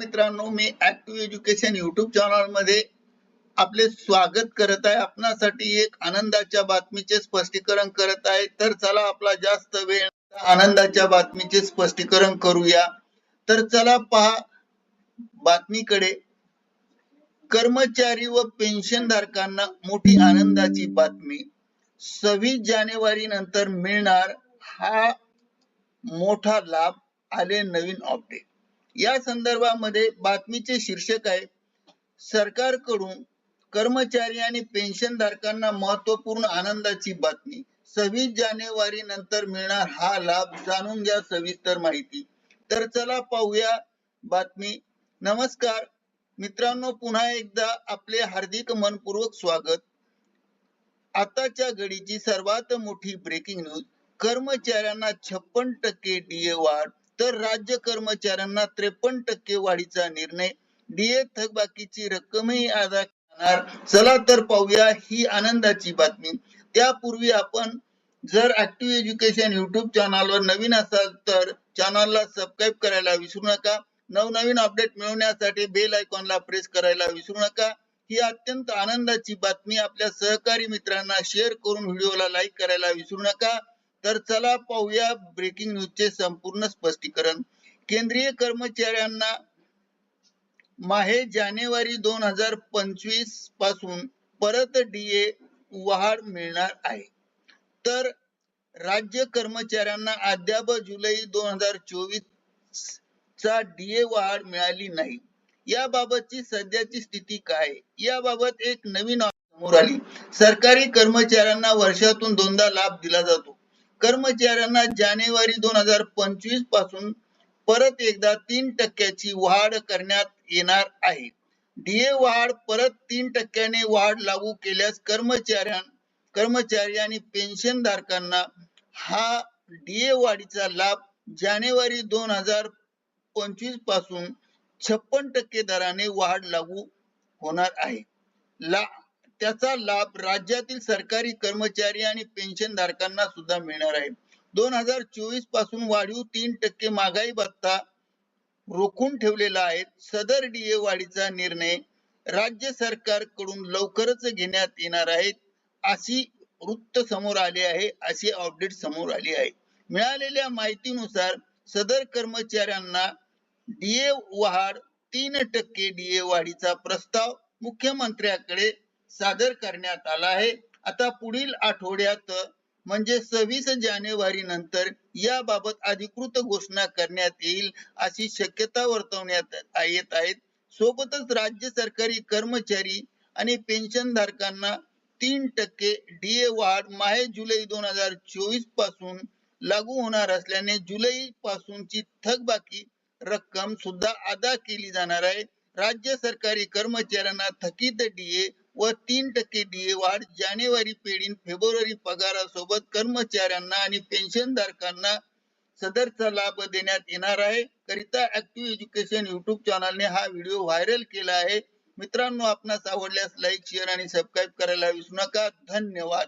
मित्रांनो मी active education YouTube चॅनलमध्ये आपले स्वागत करत आहे. आपणासाठी एक आनंदाच्या बातमीचे स्पष्टीकरण करत आहे. तर चला आपला जास्त वेळ आनंदाच्या बातमीचे स्पष्टीकरण करूया. तर चला पहा बातमीकडे. कर्मचारी व पेन्शन धारकांना मोठी आनंदाची बातमी. सव्वीस जानेवारी नंतर मिळणार हा मोठा लाभ आले नवीन अपडेट या संदर्भामध्ये बातमीचे शीर्षक आहे सरकारकडून कर्मचारी आणि पेन्शनधारकांना महत्त्वपूर्ण आनंदाची बातमी. सव्वीस जानेवारी नंतर मिळणार हा लाभ जाणून घ्या सविस्तर माहिती. तर चला पाहूया बातमी. नमस्कार. मित्रांनो पुन्हा एकदा आपले हार्दिक मनपूर्वक स्वागत. आताच्या घडीची सर्वात मोठी ब्रेकिंग न्यूज कर्मचाऱ्यांना छप्पन टक्के डीए वाढ तर राज्य कर्मचाऱ्यांना त्रेपन्न टक्के वाढीचा निर्णय डीए थकबाकीची रक्कमही अदा करणार. चला तर पाहूया ही आनंदाची बातमी. त्यापूर्वी आपण जर ऍक्टिव्ह एज्युकेशन युट्यूब चॅनलवर नवीन असाल तर चॅनलला सबस्क्राईब करायला विसरू नका. नवनवीन अपडेट मिळवण्यासाठी बेल आयकॉनला प्रेस करायला विसरू नका. ही अत्यंत आनंदाची बातमी आपल्या सहकारी मित्रांना शेअर करून व्हिडिओला लाईक करायला विसरू नका. तर चला पाहूया ब्रेकिंग न्यूजचे संपूर्ण स्पष्टीकरण. केंद्रीय कर्मचाऱ्यांना माहे जानेवारी दोन हजार पंचवीसपासून परत डीए वाढ मिळणार आहे. तर राज्य कर्मचाऱ्यांना अद्याप जुलै दोन हजार चोवीस चा डीए वाढ मिळाली नाही. याबाबतची सध्याची स्थिती काय आहे? याबाबत एक नवीन समोर आली. सरकारी कर्मचाऱ्यांना वर्षातून दोनदा लाभ दिला जातो. कर्मचाऱ्यांना जानेवारी दोन हजार पंचवीसपासून परत एकदा तीन टक्क्याची वाढ करण्यात येणार आहे. डीए वाढ परत तीन टक्क्याने वाढ लागू केल्यास कर्मचाऱ्यां कर्मचारी आणि पेन्शन धारकांना हा डीए वाढीचा लाभ जानेवारी दोन हजार पंचवीसपासून छप्पन टक्के दराने वाढ लागू होणार आहे. ला त्याचा लाभ राज्यातील सरकारी कर्मचारी आणि पेन्शन धारकांना सुद्धा मिळणार आहे. दोन हजार चोवीसपासून वाढीव तीन टक्के महागाई भत्ता रोखून ठेवलेला आहे. सदर डीए वाढीचा निर्णय राज्य सरकारकडून लवकरच घेण्यात येणार आहेत अशी वृत्त समोर आले आहे अशी अपडेट समोर आली आहे. मिळालेल्या माहितीनुसार सदर कर्मचाऱ्यांना डीए वाढ तीन टक्के डीए वाढीचा प्रस्ताव मुख्यमंत्र्याकडे सादर करण्यात आला आहे. आता पुढील आठवड्यात म्हणजे सव्वीस जानेवारी नंतर याबाबत अधिकृत घोषणा करण्यात येईल अशी शक्यता वर्तवण्यात येत आहेत सोबतच राज्य सरकारी कर्मचारी आणि पेन्शन धारकांना तीन टक्के डीए वाढ माहे जुलै दोन हजार चोवीसपासून लागू होणार असल्याने जुलै पासूनची थकबाकी रक्कम सुद्धा अदा केली जाणार आहे. राज्य सरकारी कर्मचाऱ्यांना थकीत डीए व तीन टक्के डीए वाढ जानेवारी पेढीन फेब्रुवारी पगारासोबत कर्मचाऱ्यांना आणि पेन्शन धारकांना सदरचा लाभ देण्यात येणार आहे. करिता ऍक्टिव्ह एज्युकेशन युट्यूब चॅनलने हा व्हिडिओ व्हायरल केला आहे. मित्रांनो आपणास आवडल्यास लाईक शेअर आणि सबस्क्राईब करायला विसरू नका. धन्यवाद.